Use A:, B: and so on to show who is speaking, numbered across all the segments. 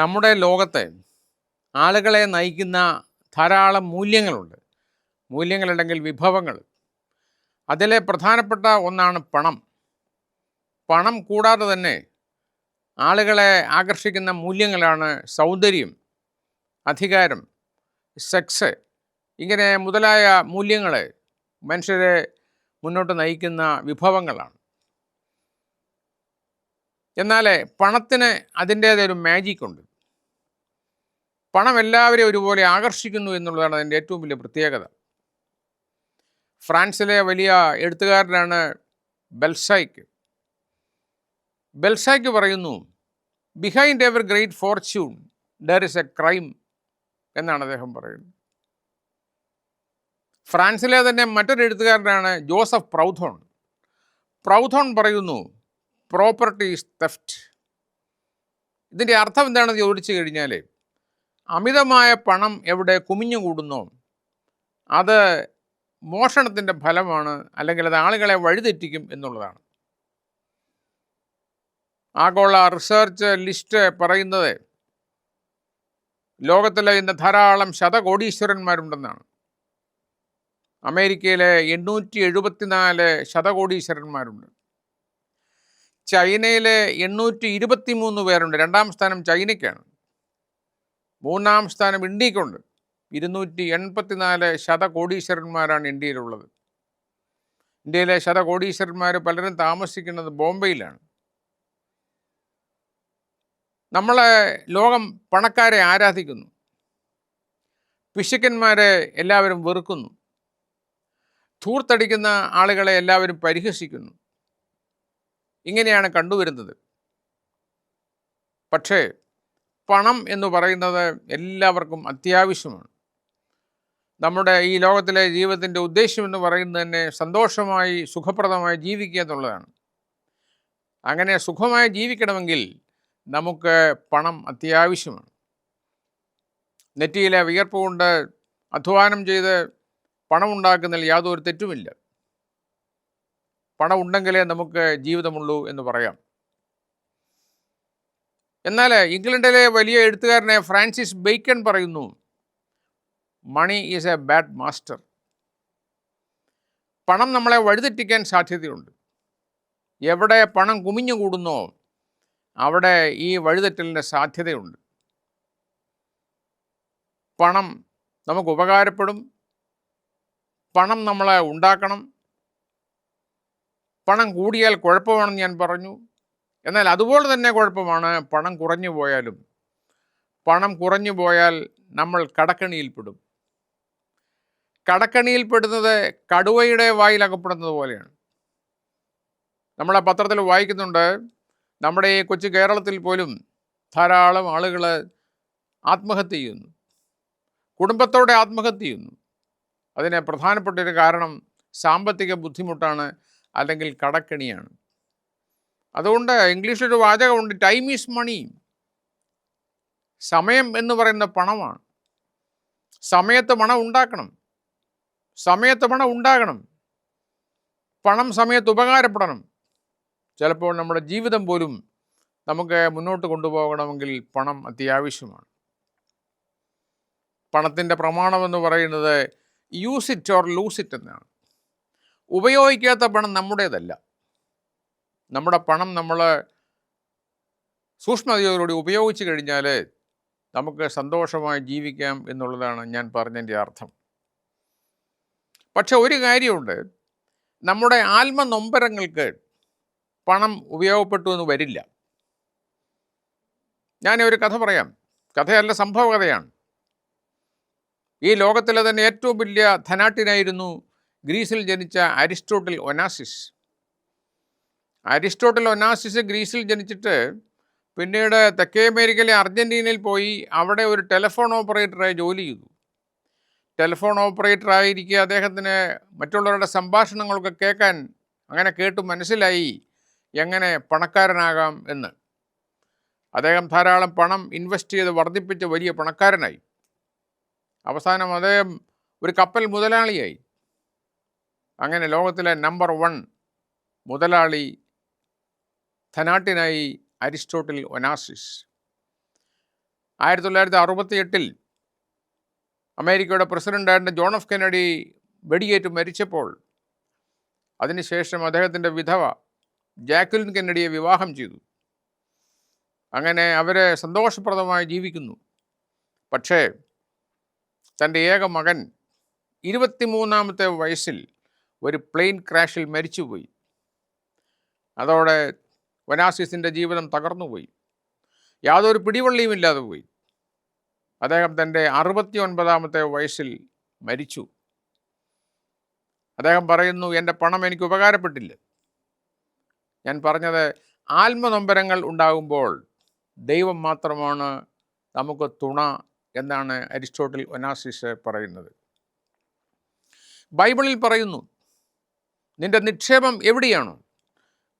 A: നമ്മുടെ ലോകത്തെ ആളുകളെ നയിക്കുന്ന ധാരാളം മൂല്യങ്ങളുണ്ട്. മൂല്യങ്ങളുണ്ടെങ്കിൽ വിഭവങ്ങൾ. അതിലെ പ്രധാനപ്പെട്ട ഒന്നാണ് പണം. പണം കൂടാതെ തന്നെ ആളുകളെ ആകർഷിക്കുന്ന മൂല്യങ്ങളാണ് സൗന്ദര്യം അധികാരം സെക്സ് ഇങ്ങനെ മുതലായ മൂല്യങ്ങൾ മനുഷ്യരെ മുന്നോട്ട് നയിക്കുന്ന വിഭവങ്ങളാണ്. എന്നാൽ പണത്തിന് അതിന്റേതൊരു മാജിക്കുണ്ട് പണം എല്ലാവരെയും ഒരുപോലെ ആകർഷിക്കുന്നു എന്നുള്ളതാണ് അതിന്റെ ഏറ്റവും വലിയ പ്രത്യേകത. ഫ്രാൻസിലെ വലിയ എഴുത്തുകാരനാണ് ബെൽസൈക്ക് ബെൽസൈക്ക് പറയുന്നു behind ever great fortune there is a crime എന്നാണ് അദ്ദേഹം പറയുന്നത്. ഫ്രാൻസിലെ തന്നെ മറ്റൊരു എഴുത്തുകാരനാണ് ജോസഫ് പ്രൗഥോൺ പ്രൗഥോൺ പറയുന്നു പ്രോപ്പർട്ടി ഈസ് തെഫ്റ്റ് ഇതിന്റെ അർത്ഥം എന്താണെന്ന് ചോദിച്ചു കഴിഞ്ഞാൽ അമിതമായ പണം എവിടെ കുമിഞ്ഞുകൂടുന്നോ അത് മോഷണത്തിന്റെ ഫലമാണ് അല്ലെങ്കിൽ അത് ആളുകളെ വഴിതെറ്റിക്കും എന്നുള്ളതാണ്. ആഗോള റിസർച്ച് ലിസ്റ്റ് പറയുന്നത് ലോകത്തിലെ ഇന്ന് ധാരാളം ശതകോടീശ്വരന്മാരുണ്ടെന്നാണ്. അമേരിക്കയിലെ എണ്ണൂറ്റി എഴുപത്തിനാല് ശതകോടീശ്വരന്മാരുണ്ട്. ചൈനയിലെ എണ്ണൂറ്റി ഇരുപത്തി മൂന്ന് പേരുണ്ട്. രണ്ടാം സ്ഥാനം ചൈനയ്ക്കാണ്. മൂന്നാം സ്ഥാനം ഇന്ത്യക്കുണ്ട്. ഇരുന്നൂറ്റി എൺപത്തിനാല് ശതകോടീശ്വരന്മാരാണ് ഇന്ത്യയിലുള്ളത്. ഇന്ത്യയിലെ ശതകോടീശ്വരന്മാർ പലരും താമസിക്കുന്നത് ബോംബെയിലാണ്. നമ്മളെ ലോകം പണക്കാരെ ആരാധിക്കുന്നു. പിശുക്കന്മാരെ എല്ലാവരും വെറുക്കുന്നു. ധൂർത്തടിക്കുന്ന ആളുകളെ എല്ലാവരും പരിഹസിക്കുന്നു. ഇങ്ങനെയാണ് കണ്ടുവരുന്നത്. പക്ഷേ പണം എന്ന് പറയുന്നത് എല്ലാവർക്കും അത്യാവശ്യമാണ്. നമ്മുടെ ഈ ലോകത്തിലെ ജീവിതത്തിന്റെ ഉദ്ദേശ്യം എന്ന് പറയുന്നത് തന്നെ സന്തോഷമായി സുഖപ്രദമായി ജീവിക്കുക എന്നുള്ളതാണ്. അങ്ങനെ സുഖമായി ജീവിക്കണമെങ്കിൽ നമുക്ക് പണം അത്യാവശ്യമാണ്. നെറ്റിയിലെ വിയർപ്പ് കൊണ്ട് അധ്വാനം ചെയ്ത് പണം ഉണ്ടാക്കുന്നതിൽ യാതൊരു തെറ്റുമില്ല. പണം ഉണ്ടെങ്കിലേ നമുക്ക് ജീവിതമുള്ളൂ എന്ന് പറയാം. എന്നാൽ ഇംഗ്ലണ്ടിലെ വലിയ എഴുത്തുകാരനെ ഫ്രാൻസിസ് ബെയ്ക്കൺ പറയുന്നു money is a bad master പണം നമ്മളെ വഴിതെറ്റിക്കാൻ സാധ്യതയുണ്ട്. എവിടെ പണം കുമിഞ്ഞു കുമിഞ്ഞുകൂടുന്നോ അവിടെ ഈ വഴിതെറ്റലിന്റെ സാധ്യതയുണ്ട്. പണം നമുക്ക് ഉപകാരപ്പെടും. പണം നമ്മളെ ഉണ്ടാക്കണം. പണം കൂടിയാൽ കുഴപ്പമാണെന്ന് ഞാൻ പറഞ്ഞു. എന്നാൽ അതുപോലെ തന്നെ കുഴപ്പമാണ് പണം കുറഞ്ഞു പോയാലും. പണം കുറഞ്ഞു പോയാൽ നമ്മൾ കടക്കണിയിൽപ്പെടും കടക്കണിയിൽപ്പെടുന്നത് കടുവയുടെ വായിലകപ്പെടുന്നത് പോലെയാണ്. നമ്മളെ പത്രത്തിൽ വായിക്കുന്നുണ്ട് നമ്മുടെ ഈ കൊച്ചു കേരളത്തിൽ പോലും ധാരാളം ആളുകൾ ആത്മഹത്യ ചെയ്യുന്നു. കുടുംബത്തോടെ ആത്മഹത്യ ചെയ്യുന്നു. അതിന് പ്രധാനപ്പെട്ടൊരു കാരണം സാമ്പത്തിക ബുദ്ധിമുട്ടാണ് അല്ലെങ്കിൽ കടക്കണിയാണ്. അതുകൊണ്ട് ഇംഗ്ലീഷിലൊരു വാചകമുണ്ട് ടൈം ഈസ് മണി സമയം എന്ന് പറയുന്ന പണമാണ്. സമയത്ത് പണം ഉണ്ടാക്കണം. സമയത്ത് പണം ഉണ്ടാകണം. പണം സമയത്ത് ഉപകാരപ്പെടണം. ചിലപ്പോൾ നമ്മുടെ ജീവിതം പോലും നമുക്ക് മുന്നോട്ട് കൊണ്ടുപോകണമെങ്കിൽ പണം അത്യാവശ്യമാണ്. പണത്തിന്റെ പ്രമാണമെന്ന് പറയുന്നത് use it or lose it എന്നാണ്. ഉപയോഗിക്കാത്ത പണം നമ്മുടേതല്ല. നമ്മുടെ പണം നമ്മൾ സൂക്ഷ്മതയോടുകൂടി ഉപയോഗിച്ച് കഴിഞ്ഞാൽ നമുക്ക് സന്തോഷമായി ജീവിക്കാം എന്നുള്ളതാണ് ഞാൻ പറഞ്ഞതിന്റെ അർത്ഥം. പക്ഷെ ഒരു കാര്യമുണ്ട്. നമ്മുടെ ആത്മനൊമ്പരങ്ങൾക്ക് പണം ഉപയോഗപ്പെട്ടു എന്ന് വരില്ല. ഞാൻ ഒരു കഥ പറയാം. കഥയല്ല സംഭവ കഥയാണ് ഈ ലോകത്തിലെ തന്നെ ഏറ്റവും വലിയ ധനാട്ടിനായിരുന്നു ഗ്രീസിൽ ജനിച്ച അരിസ്റ്റോട്ടിൽ ഒനാസിസ്. അരിസ്റ്റോട്ടിൽ ഒനാസിസ് ഗ്രീസിൽ ജനിച്ചിട്ട് പിന്നീട് തെക്കേ അമേരിക്കയിലെ അർജന്റീനയിൽ പോയി അവിടെ ഒരു ടെലിഫോൺ ഓപ്പറേറ്ററായി ജോലി ചെയ്തു. ടെലിഫോൺ ഓപ്പറേറ്റർ ആയിരിക്കെ അദ്ദേഹത്തിന് മറ്റുള്ളവരുടെ സംഭാഷണങ്ങളൊക്കെ കേൾക്കാൻ അങ്ങനെ കേട്ട് മനസ്സിലായി എങ്ങനെ പണക്കാരനാകാം എന്ന്. അദ്ദേഹം ധാരാളം പണം ഇൻവെസ്റ്റ് ചെയ്ത് വർദ്ധിപ്പിച്ച് വലിയ പണക്കാരനായി. അവസാനം അദ്ദേഹം ഒരു കപ്പൽ മുതലാളിയായി. അങ്ങനെ ലോകത്തിലെ നമ്പർ വൺ മുതലാളി ധനാട്ടിനായി അരിസ്റ്റോട്ടിൽ ഒനാസിസ്. ആയിരത്തി തൊള്ളായിരത്തി അറുപത്തി എട്ടിൽ അമേരിക്കയുടെ പ്രസിഡന്റായിരുന്ന ജോൺ എഫ് കെനഡി വെടിയേറ്റ് മരിച്ചപ്പോൾ അതിനുശേഷം അദ്ദേഹത്തിന്റെ വിധവ ജാക്വലിൻ കെന്നഡിയെ വിവാഹം ചെയ്തു. അങ്ങനെ അവരെ സന്തോഷപ്രദമായി ജീവിക്കുന്നു. പക്ഷേ തന്റെ ഏക മകൻ ഇരുപത്തിമൂന്നാമത്തെ വയസ്സിൽ ഒരു പ്ലെയിൻ ക്രാഷിൽ മരിച്ചുപോയി. അതോടെ വനാസിസിന്റെ ജീവിതം തകർന്നുപോയി. യാതൊരു പിടിവള്ളിയും ഇല്ലാതെ പോയി. അദ്ദേഹം തന്റെ അറുപത്തി ഒൻപതാമത്തെ വയസ്സിൽ മരിച്ചു. അദ്ദേഹം പറയുന്നു എന്റെ പണം എനിക്ക് ഉപകാരപ്പെട്ടില്ല. ഞാൻ പറഞ്ഞത് ആത്മനൊമ്പരങ്ങൾ ഉണ്ടാകുമ്പോൾ ദൈവം മാത്രമാണ് നമുക്ക് തുണ എന്നാണ് അരിസ്റ്റോട്ടിൽ ഒനാസിസ് പറയുന്നത്. ബൈബിളിൽ പറയുന്നു നിന്റെ നിക്ഷേപം എവിടെയാണോ?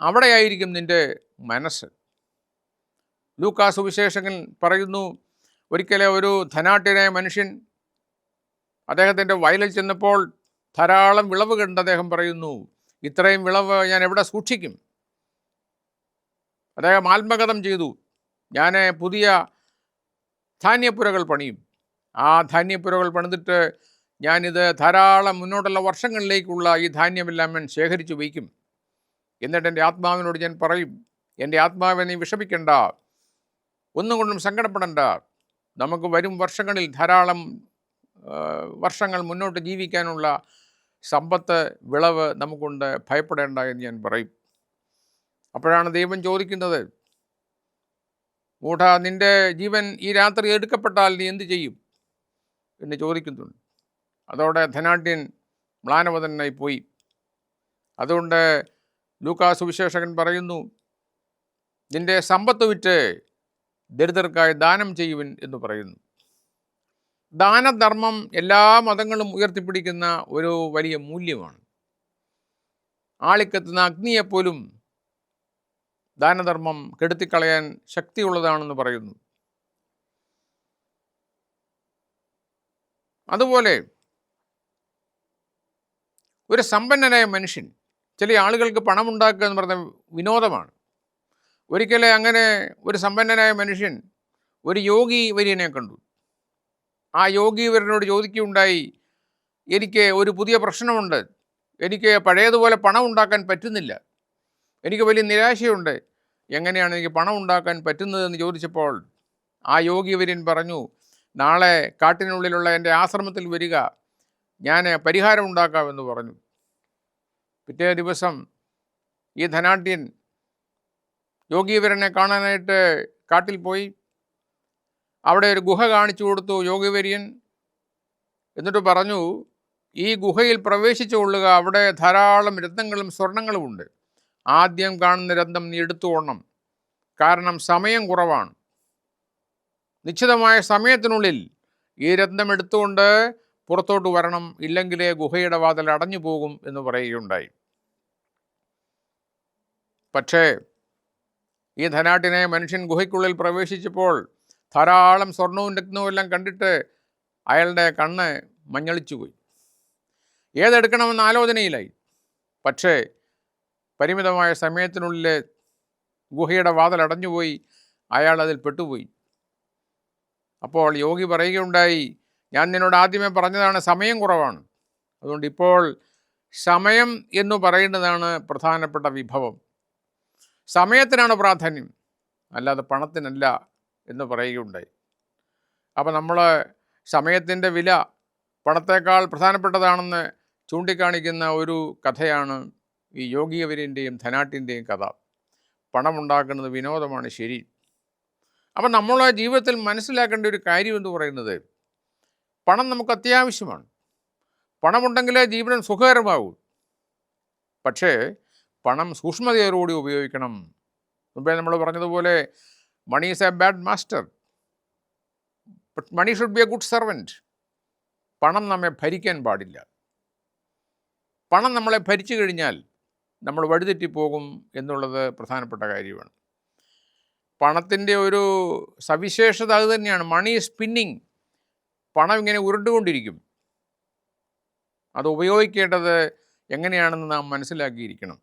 A: അവിടെയായിരിക്കും നിന്റെ മനസ്സ്. ലൂക്കാസ് സുവിശേഷകൻ പറയുന്നു ഒരിക്കലെ ഒരു ധനാട്ടിനായ മനുഷ്യൻ അദ്ദേഹത്തിന്റെ വയലിൽ ചെന്നപ്പോൾ ധാരാളം വിളവ് കണ്ട് അദ്ദേഹം പറയുന്നു ഇത്രയും വിളവ് ഞാൻ എവിടെ സൂക്ഷിക്കും? അദ്ദേഹം ആത്മഗതം ചെയ്തു ഞാൻ പുതിയ ധാന്യപ്പുരകൾ പണിയും. ആ ധാന്യപ്പുരകൾ പണിതിട്ട് ഞാനിത് ധാരാളം മുന്നോട്ടുള്ള വർഷങ്ങളിലേക്കുള്ള ഈ ധാന്യമെല്ലാം ഞാൻ ശേഖരിച്ചു വയ്ക്കും. എന്നിട്ട് എന്റെ ആത്മാവിനോട് ഞാൻ പറയും എന്റെ ആത്മാവെ നീ വിഷമിക്കണ്ട ഒന്നും കൊണ്ടും സങ്കടപ്പെടണ്ട. നമുക്ക് വരും വർഷങ്ങളിൽ ധാരാളം വർഷങ്ങൾ മുന്നോട്ട് ജീവിക്കാനുള്ള സമ്പത്ത് വിളവ് നമുക്കുണ്ട്. ഭയപ്പെടേണ്ട എന്ന് ഞാൻ പറയും. അപ്പോഴാണ് ദൈവം ചോദിക്കുന്നത് മൂഢ നിന്റെ ജീവൻ ഈ രാത്രി എടുക്കപ്പെട്ടാൽ നീ എന്ത് ചെയ്യും? എന്ന് ചോദിക്കുന്നുണ്ട്. അതോടെ ധനാഢ്യൻ മ്ലാനവതനായി പോയി. അതുകൊണ്ട് ലൂക്കാ സുവിശേഷകൻ പറയുന്നു നിന്റെ സമ്പത്ത് വിറ്റ് ദരിദ്രർക്കായി ദാനം ചെയ്യുവിൻ എന്ന് പറയുന്നു. ദാനധർമ്മം എല്ലാ മതങ്ങളും ഉയർത്തിപ്പിടിക്കുന്ന ഒരു വലിയ മൂല്യമാണ്. ആളിക്കത്തുന്ന അഗ്നിയെപ്പോലും ദാനധർമ്മം കെടുത്തിക്കളയാൻ ശക്തിയുള്ളതാണെന്ന് പറയുന്നു. അതുപോലെ ഒരു സമ്പന്നനായ മനുഷ്യൻ ചില ആളുകൾക്ക് പണമുണ്ടാക്കുക എന്ന് പറഞ്ഞ വിനോദമാണ്. ഒരിക്കലെ അങ്ങനെ ഒരു സമ്പന്നനായ മനുഷ്യൻ ഒരു യോഗി വര്യനെ കണ്ടു. ആ യോഗി വര്യനോട് ചോദിക്കുകയുണ്ടായി എനിക്ക് ഒരു പുതിയ പ്രശ്നമുണ്ട്. എനിക്ക് പഴയതുപോലെ പണം ഉണ്ടാക്കാൻ പറ്റുന്നില്ല. എനിക്ക് വലിയ നിരാശയുണ്ട്. എങ്ങനെയാണ് എനിക്ക് പണം ഉണ്ടാക്കാൻ പറ്റുന്നതെന്ന് ചോദിച്ചപ്പോൾ ആ യോഗി വര്യൻ പറഞ്ഞു നാളെ കാട്ടിനുള്ളിലുള്ള എന്റെ ആശ്രമത്തിൽ വരിക. ഞാൻ പരിഹാരം ഉണ്ടാക്കാമെന്ന് പറഞ്ഞു. പിറ്റേ ദിവസം ഈ ധനാഢ്യൻ യോഗീവരനെ കാണാനായിട്ട് കാട്ടിൽ പോയി. അവിടെ ഒരു ഗുഹ കാണിച്ചു കൊടുത്തു യോഗീവര്യൻ. എന്നിട്ട് പറഞ്ഞു ഈ ഗുഹയിൽ പ്രവേശിച്ചു കൊള്ളുക. അവിടെ ധാരാളം രത്നങ്ങളും സ്വർണങ്ങളും ഉണ്ട്. ആദ്യം കാണുന്ന രത്നം നീ എടുത്തുകൊള്ളണം കാരണം സമയം കുറവാണ്. നിശ്ചിതമായ സമയത്തിനുള്ളിൽ ഈ രത്നം എടുത്തുകൊണ്ട് പുറത്തോട്ട് വരണം ഇല്ലെങ്കിലേ ഗുഹയുടെ വാതിൽ അടഞ്ഞു പോകും എന്ന് പറയുകയുണ്ടായി. പക്ഷേ ഈ ധനാട്ടിനെ മനുഷ്യൻ ഗുഹയ്ക്കുള്ളിൽ പ്രവേശിച്ചപ്പോൾ ധാരാളം സ്വർണവും രത്നവും എല്ലാം കണ്ടിട്ട് അയാളുടെ കണ്ണ് മഞ്ഞളിച്ചുപോയി. ഏതെടുക്കണമെന്ന ആലോചനയിലായി. പക്ഷേ പരിമിതമായ സമയത്തിനുള്ളിൽ ഗുഹയുടെ വാതിൽ അടഞ്ഞുപോയി അയാൾ അതിൽ പെട്ടുപോയി. അപ്പോൾ യോഗി പറയുകയുണ്ടായി ഞാൻ നിന്നോട് ആദ്യമേ പറഞ്ഞതാണ് സമയം കുറവാണ്. അതുകൊണ്ട് ഇപ്പോൾ സമയം എന്ന് പറയുന്നതാണ് പ്രധാനപ്പെട്ട വിഭവം. സമയത്തിനാണ് പ്രാധാന്യം. അല്ലാതെ പണത്തിനല്ല എന്ന് പറയുകയുണ്ടായി. അപ്പോൾ നമ്മൾ സമയത്തിന്റെ വില പണത്തേക്കാൾ പ്രധാനപ്പെട്ടതാണെന്ന് ചൂണ്ടിക്കാണിക്കുന്ന ഒരു കഥയാണ് ഈ യോഗീയവരിന്റെയും ധനാട്ടിന്റെയും കഥ. പണമുണ്ടാക്കുന്നത് വിനോദമാണ് ശരി. അപ്പം നമ്മൾ ജീവിതത്തിൽ മനസ്സിലാക്കേണ്ട ഒരു കാര്യം എന്ന് പറയുന്നത് പണം നമുക്ക് അത്യാവശ്യമാണ്. പണമുണ്ടെങ്കിലേ ജീവിതം സുഖകരമാകൂ പക്ഷേ പണം സൂക്ഷ്മതയോടുകൂടി ഉപയോഗിക്കണം. മുമ്പേ നമ്മൾ പറഞ്ഞതുപോലെ money is a bad master money should be a good servant പണം നമ്മെ ഭരിക്കാൻ പാടില്ല. പണം നമ്മളെ ഭരിച്ചു കഴിഞ്ഞാൽ നമ്മൾ വഴിതെറ്റിപ്പോകും എന്നുള്ളത് പ്രധാനപ്പെട്ട കാര്യമാണ്. പണത്തിന്റെ ഒരു സവിശേഷത അത് തന്നെയാണ്. മണി സ്പിന്നിങ് പണം ഇങ്ങനെ ഉരുണ്ടുകൊണ്ടിരിക്കും. അത് ഉപയോഗിക്കേണ്ടത് എങ്ങനെയാണെന്ന് നാം മനസ്സിലാക്കിയിരിക്കണം.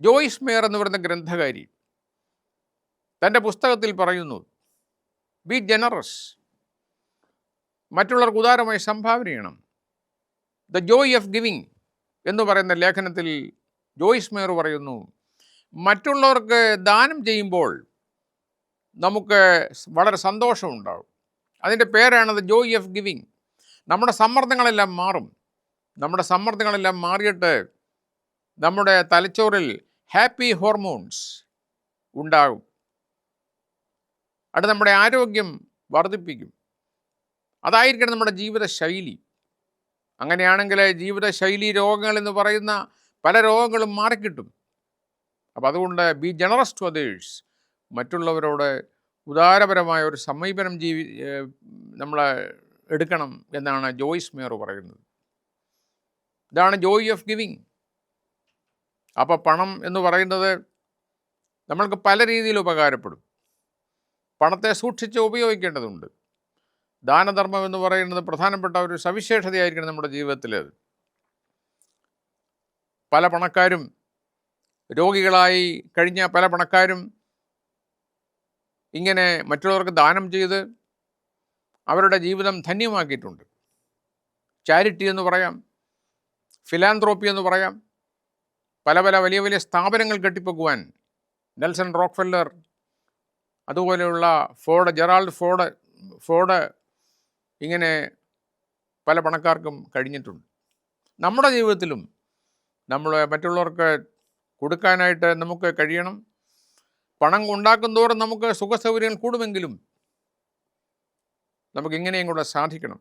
A: ജോയിസ് മേയർ എന്ന് പറയുന്ന ഗ്രന്ഥകാരി തന്റെ പുസ്തകത്തിൽ പറയുന്നു ബി ജനറസ് മറ്റുള്ളവർക്ക് ഉദാരമായി സംഭാവന ചെയ്യണം. ദ ജോയ് ഓഫ് ഗിവിങ് എന്ന് പറയുന്ന ലേഖനത്തിൽ ജോയിസ് മേയർ പറയുന്നു മറ്റുള്ളവർക്ക് ദാനം ചെയ്യുമ്പോൾ നമുക്ക് വളരെ സന്തോഷമുണ്ടാകും. അതിന്റെ പേരാണത് ജോയ് ഓഫ് ഗിവിങ് നമ്മുടെ സമ്മർദ്ദങ്ങളെല്ലാം മാറും. നമ്മുടെ സമ്മർദ്ദങ്ങളെല്ലാം മാറിയിട്ട് നമ്മുടെ തലച്ചോറിൽ ഹാപ്പി ഹോർമോൺസ് ഉണ്ടാകും. അത് നമ്മുടെ ആരോഗ്യം വർദ്ധിപ്പിക്കും. അതായിരിക്കണം നമ്മുടെ ജീവിതശൈലി. അങ്ങനെയാണെങ്കിൽ ജീവിതശൈലി രോഗങ്ങൾ എന്ന് പറയുന്ന പല രോഗങ്ങളും മാറിക്കിട്ടും. അപ്പോൾ അതുകൊണ്ട് ബി ജനറസ് ടു അതേഴ്സ് മറ്റുള്ളവരോട് ഉദാരപരമായ ഒരു സമീപനം ജീവി നമ്മൾ എടുക്കണം എന്നാണ് ജോയ്സ് മേയർ പറയുന്നത്. ഇതാണ് ജോയ് ഓഫ് ഗിവിങ് അപ്പോൾ പണം എന്ന് പറയുന്നത് നമ്മൾക്ക് പല രീതിയിൽ ഉപകാരപ്പെടും. പണത്തെ സൂക്ഷിച്ച് ഉപയോഗിക്കേണ്ടതുണ്ട്. ദാനധർമ്മം എന്ന് പറയുന്നത് പ്രധാനപ്പെട്ട ഒരു സവിശേഷതയായിരിക്കണം നമ്മുടെ ജീവിതത്തിൽ പല പണക്കാരും രോഗികളായി കഴിഞ്ഞ പല പണക്കാരും ഇങ്ങനെ മറ്റുള്ളവർക്ക് ദാനം ചെയ്ത് അവരുടെ ജീവിതം ധന്യമാക്കിയിട്ടുണ്ട്. ചാരിറ്റി എന്ന് പറയാം ഫിലാന്ത്രോപ്പി എന്ന് പറയാം പല പല വലിയ വലിയ സ്ഥാപനങ്ങൾ കെട്ടിപ്പൊക്കുവാൻ നെൽസൺ റോക്ക്ഫെല്ലർ അതുപോലെയുള്ള ഫോർഡ് ജെറാൾഡ് ഫോർഡ് ഫോർഡ് ഇങ്ങനെ പല പണക്കാർക്കും കഴിഞ്ഞിട്ടുണ്ട്. നമ്മുടെ ജീവിതത്തിലും നമ്മൾ മറ്റുള്ളവർക്ക് കൊടുക്കാനായിട്ട് നമുക്ക് കഴിയണം. പണം ഉണ്ടാക്കും തോറും നമുക്ക് സുഖസൗകര്യങ്ങൾ കൂടുമെങ്കിലും നമുക്ക് ഇങ്ങനെയും കൂടെ സാധിക്കണം.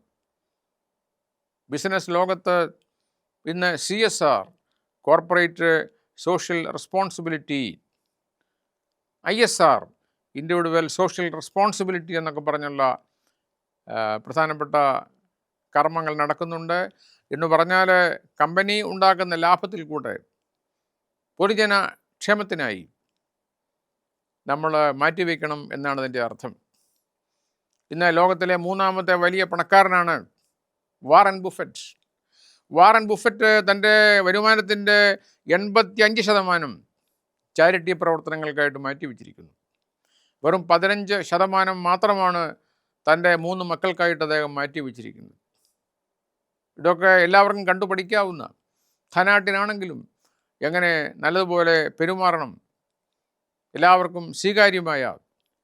A: ബിസിനസ് ലോകത്ത് ഇന്ന് C S R corporate social responsibility I S R individual social responsibility എന്നൊക്കെ പറഞ്ഞുള്ള പ്രധാനപ്പെട്ട കർമ്മങ്ങൾ നടക്കുന്നുണ്ട്. എന്ന് പറഞ്ഞാൽ കമ്പനി ഉണ്ടാക്കുന്ന ലാഭത്തിൽ കൂടെ പൊതുജന ക്ഷേമത്തിനായി നമ്മൾ മാറ്റിവെക്കണം എന്നാണ് അതിന്റെ അർത്ഥം. ഇന്ന് ലോകത്തിലെ മൂന്നാമത്തെ വലിയ പണക്കാരനാണ് വാറൻ ബുഫറ്റ്. വാറൻ ബുഫറ്റ് തന്റെ വരുമാനത്തിന്റെ എൺപത്തി അഞ്ച് ശതമാനം ചാരിറ്റി പ്രവർത്തനങ്ങൾക്കായിട്ട് മാറ്റിവെച്ചിരിക്കുന്നു വെറും പതിനഞ്ച് ശതമാനം മാത്രമാണ് തന്റെ മൂന്ന് മക്കൾക്കായിട്ട് അദ്ദേഹം മാറ്റിവെച്ചിരിക്കുന്നത് ഇതൊക്കെ എല്ലാവർക്കും കണ്ടുപഠിക്കാവുന്ന ധനാട്ടിനാണെങ്കിലും എങ്ങനെ നല്ലതുപോലെ പെരുമാറണം എല്ലാവർക്കും സ്വീകാര്യമായ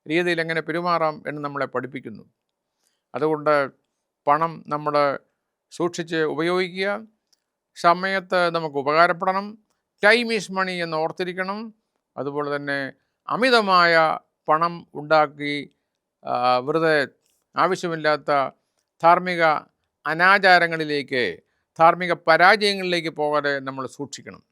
A: രീതിയിൽ എങ്ങനെ പെരുമാറാം എന്ന് നമ്മളെ പഠിപ്പിക്കുന്നു. അതുകൊണ്ട് പണം നമ്മൾ സൂക്ഷിച്ച് ഉപയോഗിക്കുക. സമയത്ത് നമുക്ക് ഉപകാരപ്പെടണം. ടൈം ഈസ് മണി എന്ന് ഓർത്തിരിക്കണം. അതുപോലെ തന്നെ അമിതമായ പണം ഉണ്ടാക്കി വെറുതെ ആവശ്യമില്ലാത്ത ധാർമ്മിക അനാചാരങ്ങളിലേക്ക് ധാർമ്മിക പരാജയങ്ങളിലേക്ക് പോകാതെ നമ്മൾ സൂക്ഷിക്കണം.